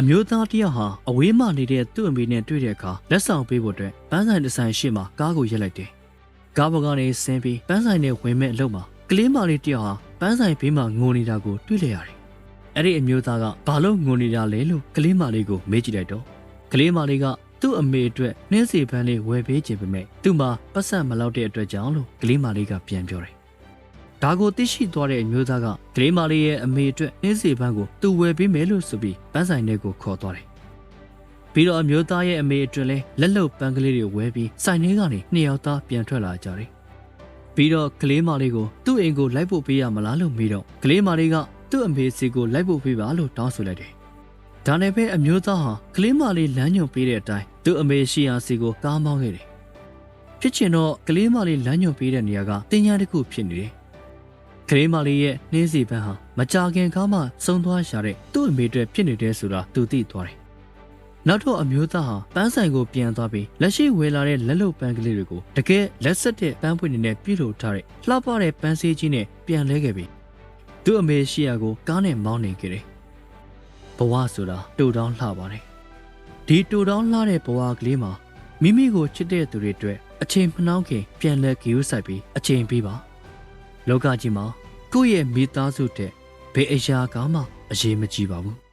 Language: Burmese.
အမျိုးသားတစ်ယောက်ဟာအဝေးမှနေတဲ့သူ့အမေနဲ့တွေ့တဲ့အခါလက်ဆောင်ပေးဖို့အတွက်ပန်းဆိုင်တစ်ဆိုင်ရှေ့မှာကားကိုရက်လိုက်တယ်။ကားပေါ်ကနေဆင်းပြီးပန်းဆိုင်နဲ့ဝင်မဲ့အလုပ်မှာကလေးမလေးတစ်ယောက်ဟာပန်းဆိုင်ဘေးမှာငိုနေတာကိုတွေ့လိုက်ရတယ်။အဲ့ဒီအမျိုးသားကဘာလို့ငိုနေတာလဲလို့ကလေးမလေးကိုမေးကြည့်လိုက်တော့ကလေးမလေးကသူ့အမေအတွက်နှင်းစီပန်းလေးဝယ်ပေးခြင်းပေမဲ့သူ့မှာပတ်စံမလောက်တဲ့အတွက်ကြောင့်လို့ကလေးမလေးကပြန်ပြောတယ်။ ဒါကိုသိရှိသွားတဲ့အမျိုးသားကကလေးမလေးရဲ့အမေအတွက်နှင်းစီပန်းကိုသူဝယ်ပေးမယ်လို့ဆိုပြီးပန်းဆိုင်ထဲကိုခေါ်သွားတယ်။ပြီးတော့အမျိုးသားရဲ့အမေအတွက်လည်းလက်လုံပန်းကလေးတွေဝယ်ပြီးဆိုင်ထဲကနေနှစ်ယောက်သားပြန်ထွက်လာကြတယ်။ပြီးတော့ကလေးမလေးကိုသူ့အိမ်ကိုလိုက်ဖို့ပေးရမလားလို့မေးတော့ကလေးမလေးကသူ့အမေစီကိုလိုက်ဖို့ပေးပါလို့တောင်းဆိုလိုက်တယ်။ဒါနဲ့ပဲအမျိုးသားဟာကလေးမလေးလမ်းညွှန်ပေးတဲ့အတိုင်းသူ့အမေရှိရာစီကိုကားမောင်းခဲ့တယ်။ဖြစ်ချင်တော့ကလေးမလေးလမ်းညွှန်ပေးတဲ့နေရာကတင်ညာတစ်ခုဖြစ်နေတယ်။ ကလေးမလေးရဲ့နှင်းစီပန်းဟာမကြခင်ကားမှစုံသွားရှာတဲ့သူ့အမေအတွက်ဖြစ်နေတယ်ဆိုတာသူသိသွားတယ်။နောက်တော့အမျိုးသားဟာပန်းဆိုင်ကိုပြန်သွားပြီးလက်ရှိဝယ်လာတဲ့လက်လုံပန်းကလေးတွေကိုတကယ်လက်ဆက်တဲ့ပန်းပွင့်တွေနဲ့ပြုလုပ်ထားတဲ့လှပတဲ့ပန်းစေးကြီးနဲ့ပြန်လဲခဲ့ပြီးသူ့အမေရှိရာကိုကားနဲ့မောင်းနေခဲ့တယ်။ဘဝဆိုတာတူတောင်းလှပါတယ်။ဒီတူတောင်းလှတဲ့ဘဝကလေးမှာမိမိကိုချစ်တဲ့သူတွေအတွက်အချိန်မနှောင်းခင်ပြန်လဲဂရုစိုက်ပြီးအချိန်ပေးပါ။လောကကြီးမှာ ကိုယ့်ရဲ့မိသားစုတဲ့ဘယ်အရာကမှအရေးမကြီးပါဘူး